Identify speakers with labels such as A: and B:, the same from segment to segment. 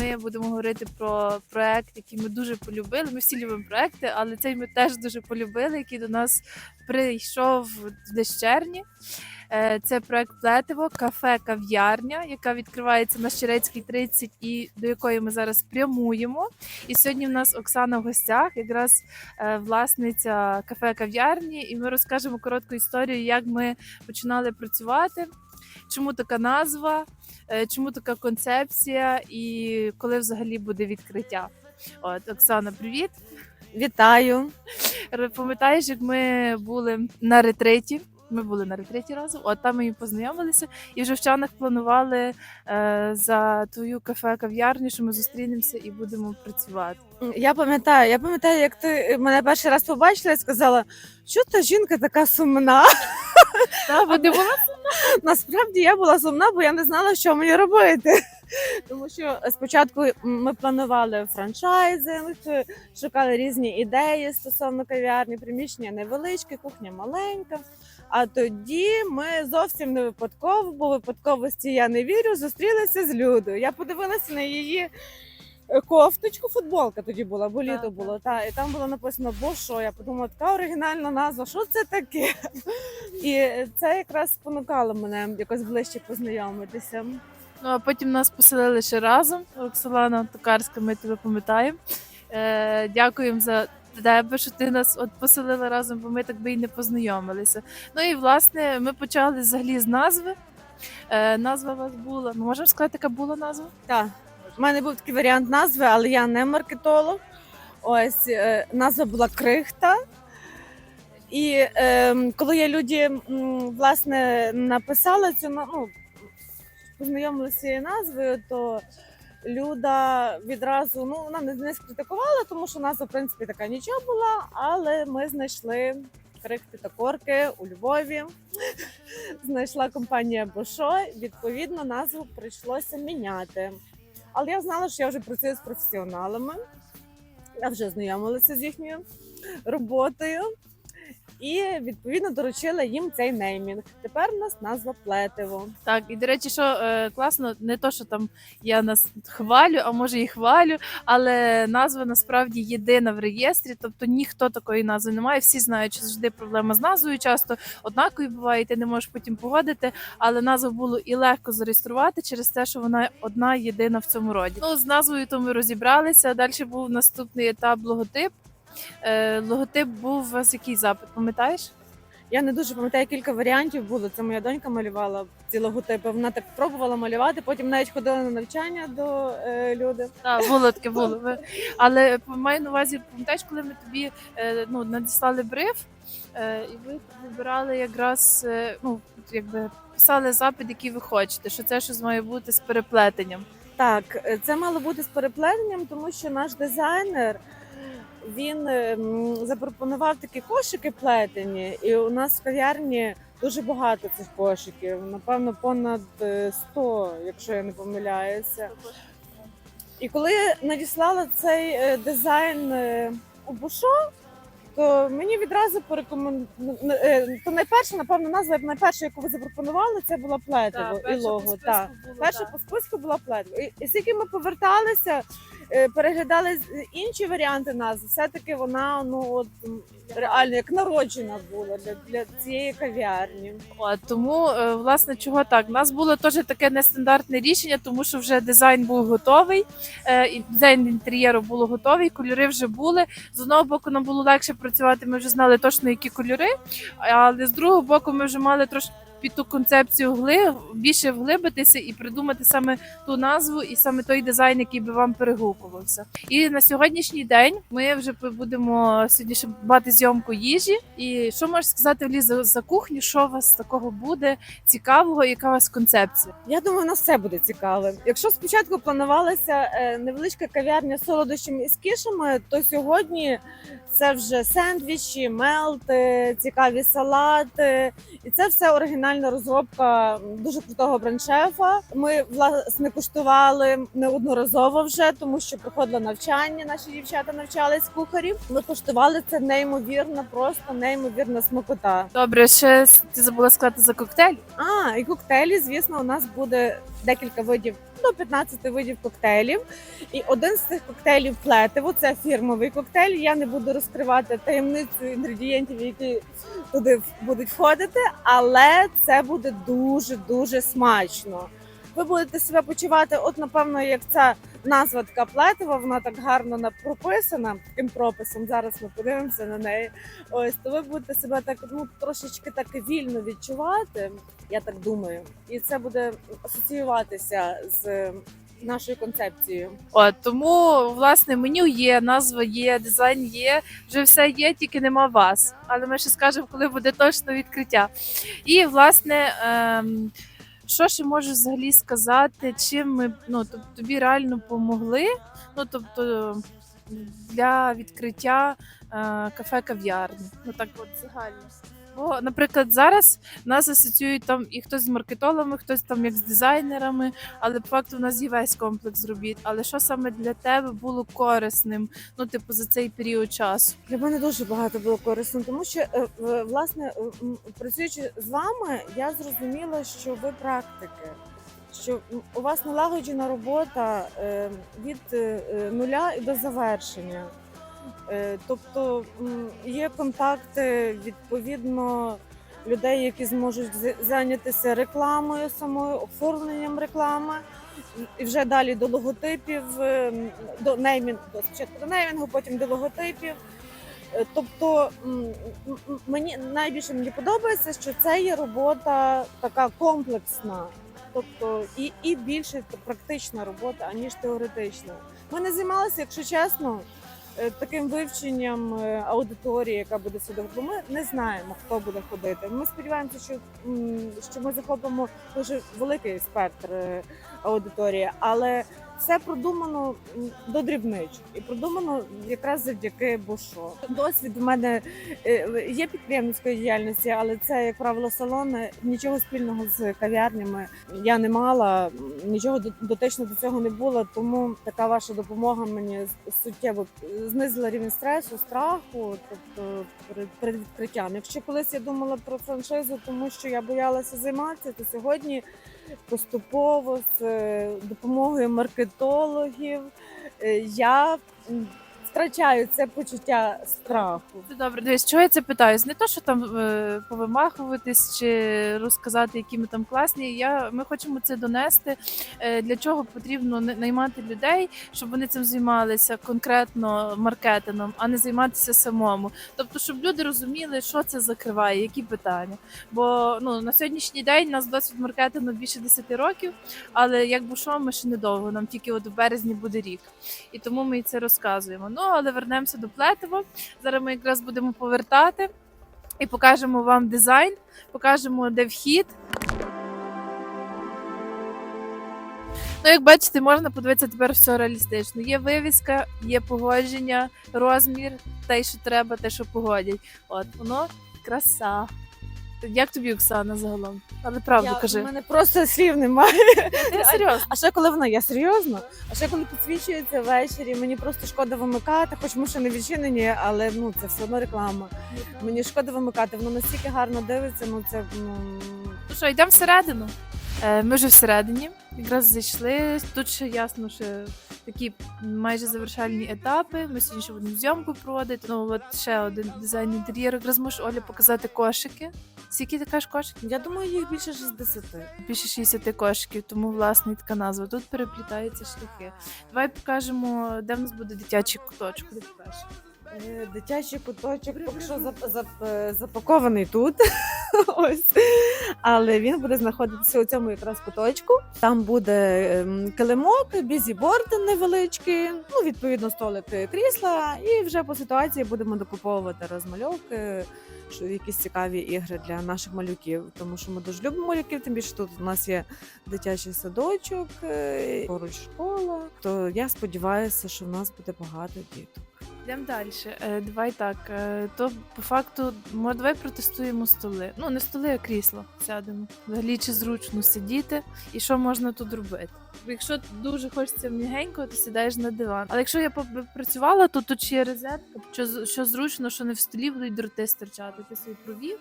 A: ми будемо говорити про проект, який ми дуже полюбили. Ми всі любимо проекти, але цей ми теж дуже полюбили, який до нас прийшов в червні. Е, Це проект Плетиво, кафе кав'ярня, яка відкривається на Щерецькій 30 і до якої ми зараз прямуємо. І сьогодні в нас Оксана в гостях, якраз е, власниця кафе кав'ярні, і ми розкажемо коротку історію, як ми починали працювати, чому така назва, е, чому така концепція і коли взагалі буде відкриття. От Оксана, привіт.
B: Вітаю.
A: Пам'ятаєш, як ми були на ретриті? Ми були на ретриті разом, от там ми і познайомилися, і вже в чанах планували е, за твою кафе-кав'ярню, що ми зустрінемося і будемо працювати.
B: Я пам'ятаю, я пам'ятаю, як ти мене перший раз побачила і сказала, що та жінка така сумна.
A: Та, не було
B: Насправді я була сумна, бо я не знала, що мені робити. Тому що спочатку ми планували франчайзинг, шукали різні ідеї стосовно кав'ярні, приміщення невеличке, кухня маленька. А тоді ми зовсім не випадково, бо випадковості я не вірю, зустрілися з Людою. Я подивилася на її кофточку, футболка тоді була, бо літо було. Та, і там було написано «Бо що?». Я подумала, така оригінальна назва, що це таке? І це якраз спонукало мене якось ближче познайомитися.
A: Ну а потім нас поселили ще разом. Оксана Токарська, ми тебе пам'ятаємо. Е, дякуємо за тебе, що ти нас от поселила разом, бо ми так би і не познайомилися. Ну і власне ми почали взагалі з назви. Е, назва у вас була. Ну, можемо сказати, яка була назва?
B: Так, у мене був такий варіант назви, але я не маркетолог. Ось е, назва була Крихта. І е, коли я люди власне написала цю ну, познайомилася цією назвою, то Люда відразу ну вона не, не скритикувала, тому що назва в принципі така нічого була, але ми знайшли крихти та корки у Львові. Знайшла компанія Бошо. Відповідно, назву прийшлося міняти. Але я знала, що я вже працюю з професіоналами. Я вже знайомилася з їхньою роботою. І відповідно доручила їм цей неймінг. Тепер у нас назва плетиво.
A: Так, і до речі, що е, класно, не то, що там я нас хвалю, а може і хвалю, але назва насправді єдина в реєстрі, тобто ніхто такої назви немає. Всі знають, що завжди проблема з назвою, часто однакові буває, і ти не можеш потім погодити. Але назву було і легко зареєструвати через те, що вона одна єдина в цьому роді. Ну з назвою то ми розібралися. Далі був наступний етап логотип. Е, логотип був у вас який запит, пам'ятаєш?
B: Я не дуже пам'ятаю, кілька варіантів було. Це моя донька малювала ці логотипи. Вона так пробувала малювати. Потім навіть ходила на навчання до е, люди.
A: Так, було таке було. Ви- Але маю на увазі, пам'ятаєш, коли ми тобі е, ну, надіслали бриф, е, і ви вибирали якраз, е, ну, якби писали запит, який ви хочете, що це щось має бути з переплетенням.
B: Так, е, це мало бути з переплетенням, тому що наш дизайнер він ем, запропонував такі кошики плетені, і у нас в кав'ярні дуже багато цих кошиків. Напевно, понад е, 100, якщо я не помиляюся. І коли я надіслала цей е, дизайн е, у Бушо, то мені відразу порекомендували. То найперша, напевно, назва найперша, яку ви запропонували, це була плетиво і лого. Так. Перше по списку була плетва. І, і скільки ми поверталися, е, переглядали інші варіанти назв, все-таки вона ну от реально як народжена була для, для цієї кав'ярні.
A: Тому, е, власне, чого так? У нас було теж таке нестандартне рішення, тому що вже дизайн був готовий, е, і дизайн інтер'єру було готовий, кольори вже були. З одного боку, нам було легше працювати, ми вже знали точно, які кольори, але з другого боку, ми вже мали трошки під ту концепцію гли, більше вглибитися і придумати саме ту назву і саме той дизайн, який би вам перегукувався. І на сьогоднішній день ми вже будемо сьогодні ще мати зйомку їжі. І що можеш сказати Лі, за, за кухню? Що у вас такого буде цікавого? Яка у вас концепція?
B: Я думаю, у нас все буде цікаве. Якщо спочатку планувалася е, невеличка кав'ярня з солодощами і з кішами, то сьогодні це вже сендвічі, мелти, цікаві салати. І це все оригінальна розробка дуже крутого бренд-шефа. Ми власне куштували неодноразово вже, тому що проходило навчання. Наші дівчата навчались кухарів. Ми куштували це неймовірно, просто неймовірна смакота.
A: Добре, ще ти забула сказати за коктейль.
B: А, і коктейлі, звісно, у нас буде декілька видів до 15 видів коктейлів. І один з цих коктейлів плетиво це фірмовий коктейль. Я не буду розкривати таємницю інгредієнтів, які туди будуть входити, але це буде дуже дуже смачно. Ви будете себе почувати, от напевно, як ця назва така плетива, вона так гарно на- прописана таким прописом. Зараз ми подивимося на неї. Ось то ви будете себе так ну трошечки так вільно відчувати. Я так думаю, і це буде асоціюватися з нашою концепцією.
A: От тому власне меню є, назва є, дизайн є, вже все є, тільки нема вас. Але ми ще скажемо, коли буде точно відкриття. І власне. Ем, що ще можу взагалі сказати, чим ми ну тоб- тобі реально помогли? Ну тобто для відкриття е, кафе кав'ярні. Ну так от загально. Бо, наприклад, зараз нас асоціюють там і хтось з маркетологами, хтось там як з дизайнерами, але по факту в нас є весь комплекс робіт. Але що саме для тебе було корисним? Ну, типу, за цей період часу?
B: Для мене дуже багато було корисно, тому що е, власне е, працюючи з вами, я зрозуміла, що ви практики. Що у вас налагоджена робота е, від нуля до завершення. Е, Тобто є контакти відповідно людей, які зможуть зайнятися рекламою самою, оформленням реклами, і вже далі до логотипів, е, до неймінгу, спочатку до неймінгу, потім до логотипів. Е, Тобто мені найбільше мені подобається, що це є робота така комплексна, тобто і, і більше практична робота, аніж теоретична. Ми не займалися, якщо чесно, таким вивченням е, аудиторії, яка буде сюди. Бо ми не знаємо, хто буде ходити. Ми сподіваємося, що, що ми захопимо дуже великий спектр е, аудиторії, але все продумано до дрібничок і продумано якраз завдяки Бошо. Досвід у мене е, є підприємницької діяльності, але це, як правило, салони. Нічого спільного з кав'ярнями я не мала, нічого до- дотично до цього не було. Тому така ваша допомога мені суттєво знизила рівень стресу, страху, тобто перед відкриттям. Якщо колись я думала про франшизу, тому що я боялася займатися, то сьогодні поступово з е, допомогою маркетологів. Е, я втрачаю це почуття страху.
A: Це добре. Дивись, чого я це питаю? Не то, що там е, повимахуватись чи розказати, які ми там класні. Я ми хочемо це донести. Е, для чого потрібно на- наймати людей, щоб вони цим займалися конкретно маркетингом, а не займатися самому. Тобто, щоб люди розуміли, що це закриває, які питання. Бо ну на сьогоднішній день у нас досвід маркетингу більше 10 років, але як би що, ми ще недовго. Нам тільки от в березні буде рік. І тому ми це розказуємо. Ну але вернемося до Плетива. Зараз ми якраз будемо повертати і покажемо вам дизайн, покажемо, де вхід. Ну, як бачите, можна подивитися тепер все реалістично. Є вивіска, є погодження, розмір, те, що треба, те, що погодять. От воно краса. Як тобі, Оксана, загалом? Але правду
B: я,
A: кажи.
B: У мене просто слів немає.
A: Ти серйозно?
B: А ще коли вона я серйозно? А ще коли підсвічується ввечері, мені просто шкода вимикати, хоч ми ще не відчинені, але ну це все одно реклама. Мені шкода вимикати, воно настільки гарно дивиться. Ну це ну
A: Ну що, йдемо всередину. Е, Ми вже всередині, якраз зайшли. Тут ще ясно, що такі майже завершальні етапи. Ми сьогодні ще будемо зйомку проводити. Ну от ще один дизайн інтер'єру. Якраз можеш Оля показати кошики. Скільки ти кажеш кошиків?
B: я думаю, їх більше 60.
A: Більше 60 кошиків, тому власне така назва. Тут переплітаються шляхи. Давай покажемо, де в нас буде дитячий куточок. Де
B: Дитячий куточок поки що зап- зап- е, запакований тут. Ось. Але він буде знаходитися у цьому якраз куточку. Там буде ем, килимок, бізіборд невеличкий, ну відповідно столик крісла, і вже по ситуації будемо докуповувати розмальовки. що Якісь цікаві ігри для наших малюків, тому що ми дуже любимо малюків. Тим більше тут у нас є дитячий садочок, е, поруч школа. То я сподіваюся, що в нас буде багато діток.
A: Йдемо далі. Е, давай так. Е, то по факту, ми давай протестуємо столи. Ну, не столи, а крісло сядемо. Взагалі чи зручно сидіти, і що можна тут робити. Якщо дуже хочеться м'ягенько, то сідаєш на диван. Але якщо я працювала, то тут ще є розетка, що, що зручно, що не в столі будуть дроти стирчати. Ти собі провів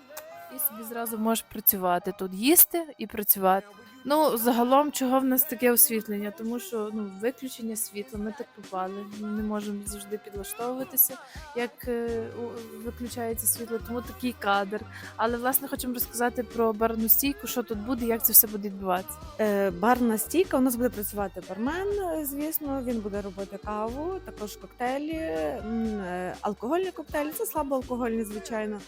A: і собі зразу можеш працювати тут, їсти і працювати. Ну, загалом, чого в нас таке освітлення? Тому що ну, виключення світла, ми так попали. Ми не можемо завжди підлаштовуватися, як е, виключається світло, тому такий кадр. Але власне хочемо розказати про барну стійку, що тут буде, як це все буде відбуватися.
B: Е, Барна стійка. У нас буде працювати бармен, е, звісно. Він буде робити каву, також коктейлі, е, алкогольні коктейлі. Це слабоалкогольні, звичайно.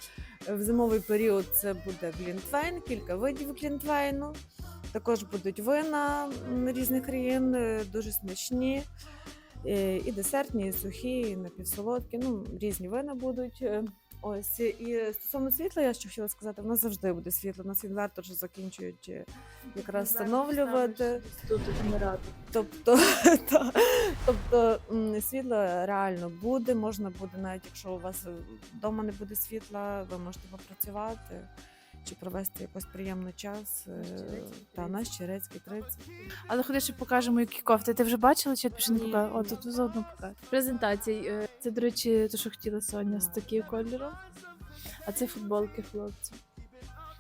B: Е, В зимовий період це буде глінтвейн, кілька видів глінтвейну. Також будуть вина різних країн, е, дуже смачні. Е, І десертні, і сухі, і напівсолодкі. Ну, різні вина будуть. Е, Ось і стосовно світла, я ще хотіла сказати, в нас завжди буде світло. У нас інвертор вже закінчують е, якраз встановлювати.
A: Тут генератор.
B: Тобто, та, тобто світло реально буде. Можна буде, навіть якщо у вас вдома не буде світла, ви можете попрацювати чи провести якийсь приємний час. е, Та наш черецький 30.
A: Але ходи ще покажемо, які кофти. Ти вже бачила, чи я тобі ще не
B: Ні.
A: покажу? О, тут заодно покажу. Презентації. Е, Це, до речі, те, що хотіла Соня з таким кольором. А це футболки хлопців.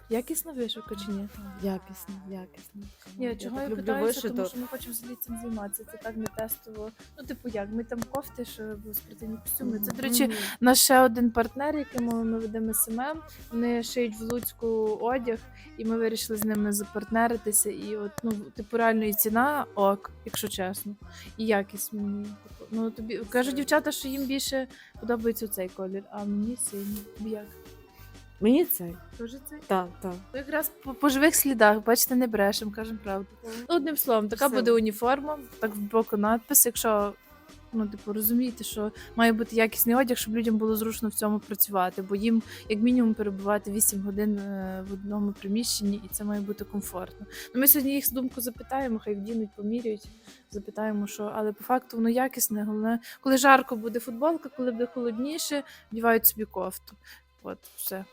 A: Якісна вишивка чи ні?
B: Якісно, якісно.
A: Ні, чого я,
B: так люблю
A: питаюся, тому що ми хочемо взагалі цим займатися. Це так не тестово. Ну, типу, як? Ми там кофти, що були спортивні костюми. Це, до речі, наш ще один партнер, яким ми ведемо СММ. Вони шиють в Луцьку одяг, і ми вирішили з ними запартнеритися. І от, ну, типу, реально і ціна ок, якщо чесно, і якість мені. Типу, ну тобі кажуть дівчата, що їм більше подобається цей колір, а мені синій. Як?
B: Мені цей.
A: Тоже цей?
B: Так, так.
A: Ну, якраз по, по живих слідах, бачите, не брешемо, кажемо правду. Ну, одним словом, така
B: Все.
A: буде уніформа, так в боку надпис, якщо. Ну, типу, розумієте, що має бути якісний одяг, щоб людям було зручно в цьому працювати, бо їм як мінімум перебувати 8 годин е, в одному приміщенні, і це має бути комфортно. Ну, ми сьогодні їх думку запитаємо, хай вдінуть, поміряють, запитаємо, що, але по факту воно якісне. Головне, коли жарко буде футболка, коли буде холодніше, вдівають собі кофту. От, все.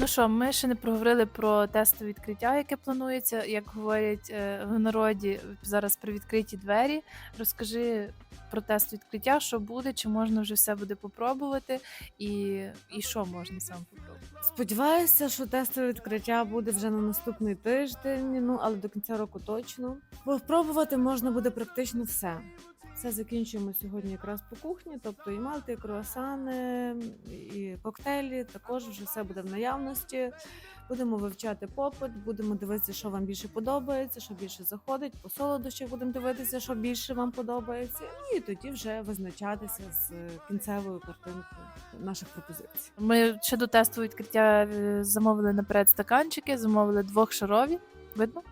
A: Ну що, ми ще не проговорили про тестове відкриття, яке планується. Як говорять е, в народі, зараз при відкриті двері. Розкажи про тест відкриття, що буде, чи можна вже все буде попробувати, і, і що можна сам попробувати.
B: Сподіваюся, що тестове відкриття буде вже на наступний тиждень, ну але до кінця року точно. Бо пробувати можна буде практично все. Все закінчуємо сьогодні якраз по кухні, тобто і малти, і круасани, і коктейлі. Також вже все буде в наявності. Будемо вивчати попит, будемо дивитися, що вам більше подобається, що більше заходить. По солодощах будемо дивитися, що більше вам подобається. І тоді вже визначатися з кінцевою картинкою наших пропозицій.
A: Ми ще до тестового відкриття е, замовили наперед стаканчики, замовили двохшарові. Видно?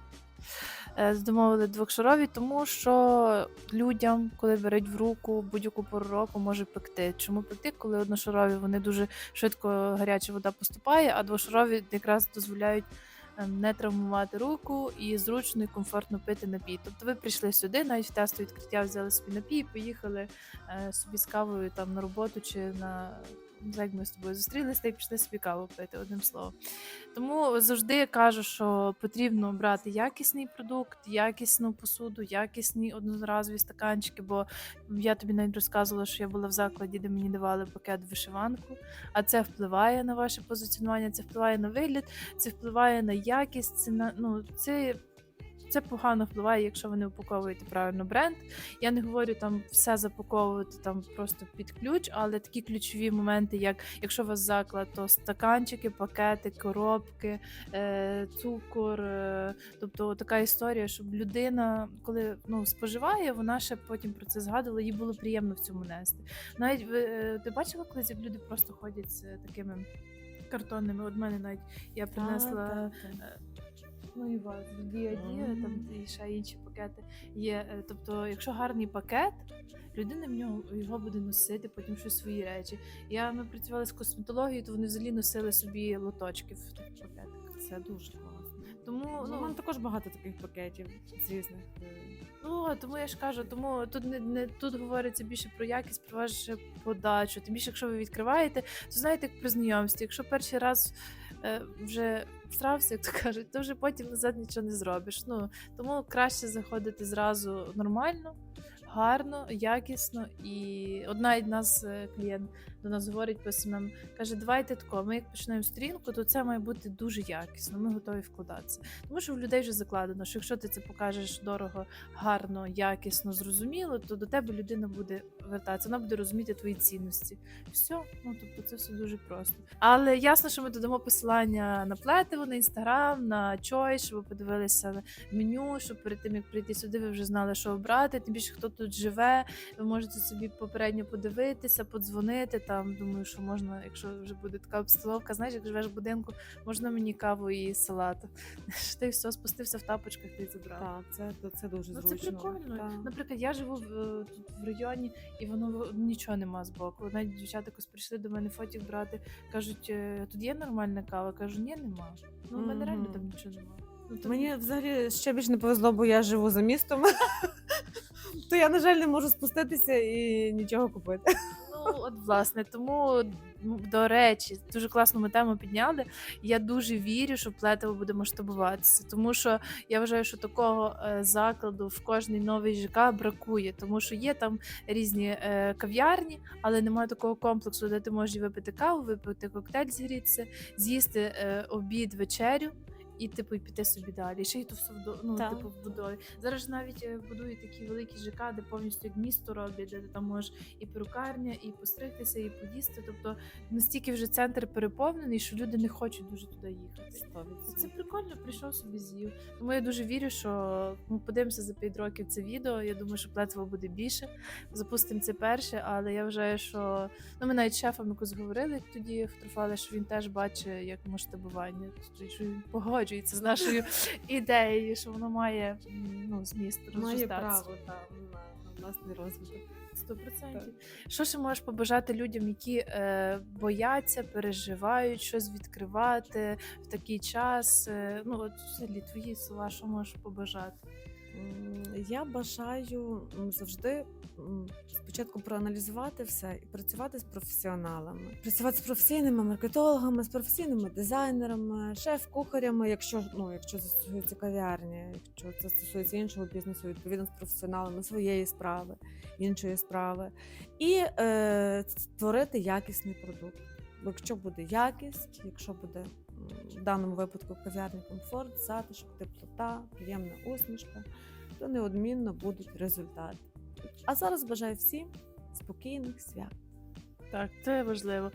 A: Е, Замовили двохшарові, тому що людям, коли беруть в руку будь-яку пору року, може пекти. Чому пекти? Коли одношарові вони дуже швидко гаряча вода поступає, а двошарові якраз дозволяють ем, не травмувати руку і зручно і комфортно пити напій. Тобто ви прийшли сюди, навіть в тестове відкриття взяли собі напій, поїхали е, собі з кавою там на роботу чи на як ми з тобою зустрілися і пішли собі каву пити, одним словом. Тому завжди кажу, що потрібно брати якісний продукт, якісну посуду, якісні одноразові стаканчики. Бо я тобі навіть розказувала, що я була в закладі, де мені давали пакет вишиванку, а це впливає на ваше позиціонування, це впливає на вигляд, це впливає на якість. Це на ну це. Це погано впливає, якщо ви не упаковуєте правильно бренд. Я не говорю там все запаковувати там просто під ключ, але такі ключові моменти, як якщо у вас заклад, то стаканчики, пакети, коробки, е, цукор. Е, тобто така історія, щоб людина, коли ну, споживає, вона ще потім про це згадувала, їй було приємно в цьому нести. Навіть ви е, ти бачила колись, як люди просто ходять з такими картонними. От мене навіть я принесла. е, Ну і вас, дія дія, там і ще інші пакети є. Е, Тобто, якщо гарний пакет, людина в нього його буде носити, потім щось свої речі. Я ми працювали з косметологією, то вони взагалі носили собі лоточки в тих пакетах.
B: Це дуже класно.
A: Тому
B: Ну,
A: ну,
B: мене також багато таких пакетів з різних. е,
A: ну тому я ж кажу, тому тут не, не тут говориться більше про якість, про вашу подачу. Тим більше, якщо ви відкриваєте, то знаєте, як при знайомстві. Якщо перший раз вже встрався, як то кажуть, то вже потім назад нічого не зробиш. Ну тому краще заходити зразу нормально, гарно, якісно. І одна із нас е, клієнт до нас говорить по СММ, каже, давайте тако, ми як починаємо сторінку, то це має бути дуже якісно. Ми готові вкладатися. Тому що в людей вже закладено, що якщо ти це покажеш дорого, гарно, якісно, зрозуміло, то до тебе людина буде вертатися, вона буде розуміти твої цінності. Все, ну тобто це все дуже просто. Але ясно, що ми додамо посилання на плетиво, на інстаграм, на чой, щоб ви подивилися меню, щоб перед тим як прийти сюди, ви вже знали, що обрати. Тим більше хто тут живе, ви можете собі попередньо подивитися, подзвонити. Там думаю, що можна, якщо вже буде така обстановка, знаєш, як живеш в будинку, можна мені каву і салату. Ти все спустився в тапочках ти забрав.
B: Так, це, це дуже
A: Ну, це прикольно.
B: Так.
A: Наприклад, я живу в, е, тут в районі, і воно нічого нема збоку. Навіть дівчата якось прийшли до мене фотік брати, кажуть, «Е, тут є нормальна кава. Кажу, ні, нема. Ну, в мене реально там нічого нема. Ну, тому-
B: Мені взагалі ще більш не повезло, бо я живу за містом. То я, на жаль, не можу спуститися і нічого купити.
A: Ну, от власне, тому до речі, дуже класну ми тему підняли. Я дуже вірю, що плетиво буде масштабуватися, тому що я вважаю, що такого е, закладу в кожній новій ЖК бракує, тому що є там різні е, кав'ярні, але немає такого комплексу, де ти можеш випити каву, випити коктейль, згрітися, з'їсти е, обід, вечерю. І типу і піти собі далі. І ще й то все вдо... ну, типу, вбудові. Зараз ж навіть е, будують такі великі ЖК, де повністю як місто роблять, де ти там можеш і перукарня, і постригтися, і поїсти. Тобто настільки вже центр переповнений, що люди не хочуть дуже туди їхати. І Це прикольно, прийшов собі з'їв. Тому я дуже вірю, що ми подивимося за 5 років це відео. Я думаю, що плетиво буде більше. Запустимо це перше, але я вважаю, що ну ми навіть шефом якось говорили, тоді фотографували, що він теж бачить як масштабування, що він погоджується з нашою ідеєю, що воно має ну, зміст
B: Має право та, на, власний розвиток.
A: Сто процентів. Що ще можеш побажати людям, які е, бояться, переживають щось відкривати в такий час? Е, ну, от взагалі твої слова, що можеш побажати?
B: Я бажаю завжди спочатку проаналізувати все і працювати з професіоналами, працювати з професійними маркетологами, з професійними дизайнерами, шеф-кухарями, якщо ну, якщо це стосується кав'ярні, якщо це стосується іншого бізнесу, відповідно з професіоналами своєї справи, іншої справи, і е, створити якісний продукт. Бо якщо буде якість, якщо буде в даному випадку кав'ярні комфорт, затишок, теплота, приємна усмішка, то неодмінно будуть результати. А зараз бажаю всім спокійних свят.
A: Так, це важливо.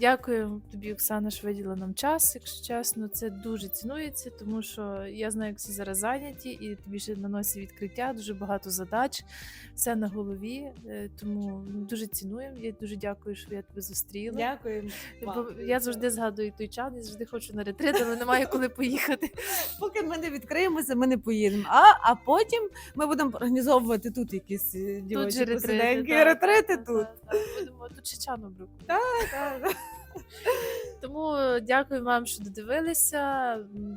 A: Дякую тобі, Оксана, що виділа нам час, якщо чесно. Це дуже цінується, тому що я знаю, як всі зараз зайняті, і тобі ще на носі відкриття, дуже багато задач, все на голові. е, Тому дуже цінуємо. Я дуже дякую, що я тебе зустріла.
B: Дякую.
A: Бо я завжди згадую той час, я завжди хочу на ретрит, але немає коли поїхати.
B: Поки ми не відкриємося, ми не поїдемо. А, а потім ми будемо організовувати тут якісь е, дівочі посиденьки, ретрити тут.
A: Будемо тут Чечану брукувати.
B: Так.
A: Тому дякую вам, що додивилися.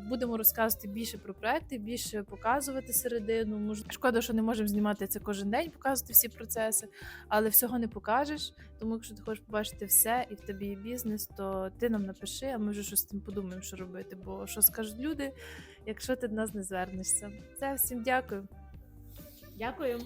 A: Будемо розказувати більше про проекти, більше показувати середину. Мож- Шкода, що не можемо знімати це кожен день, показувати всі процеси, але всього не покажеш. Тому, якщо ти хочеш побачити все і в тебе є бізнес, то ти нам напиши, а ми вже щось з тим подумаємо, що робити. Бо що скажуть люди, якщо ти до нас не звернешся. Все, всім дякую.
B: Дякую.